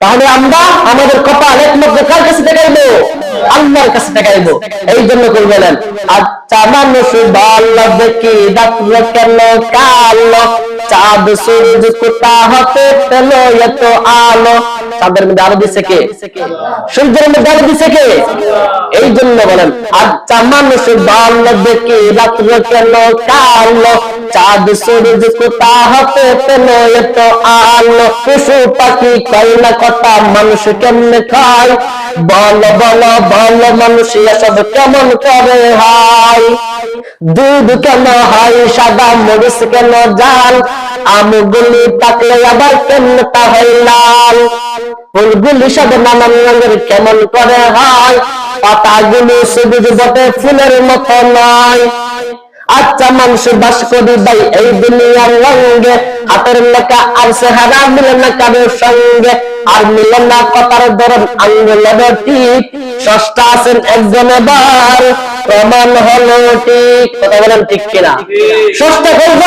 তাহলে আমরা আমাদের কপাল একমাত্র কার কাছে দেখাইবো? আল্লাহর কাছে দেখাইবো। এই জন্য করে বলেন আচ্ছা মানুষ ভালো দেখি ডাক্তার কেন? কালো চাঁদ সূর্য কোথা হতে পেল এত আলো? চাঁদের মধ্যে আলো দিছে কে? সূর্যের মধ্যে আলো দিছে কে? এই জন্য বলেন আচ্ছা মানুষ ভালো দেখি ডাক্তার কেন? কালো চাঁদ সূর্য কোথা হতে এত আলো? পশু পাখি কয় না কথা মানুষ কেমনে খায়? বল বল বল, মানুষ এসব কেমন করে হয়? দুধ কেন হাই সাদা মরিচ কেন জাল? আমগুলি পাকলে আবার কেমন তা হয় লাল? ফুলগুলি সব নানান রঙের কেমন করে হয়? পাতাগুলি সবুজ বটে, ফুলের মতো নয়। আচ্ছা মানুষ বাস করি ভাই, এই দুনিয়ার রঙ্গে হাতের লেখা আর চেহারা মিলে না কারোর সঙ্গে। আর মিলে না কথার ধরন আঙ্গুলের ঠিক ষষ্ঠা আছেন একজন এবার, প্রমাণ হলো ঠিক। কথা বলেন ঠিক কিনা? ষষ্ঠা রব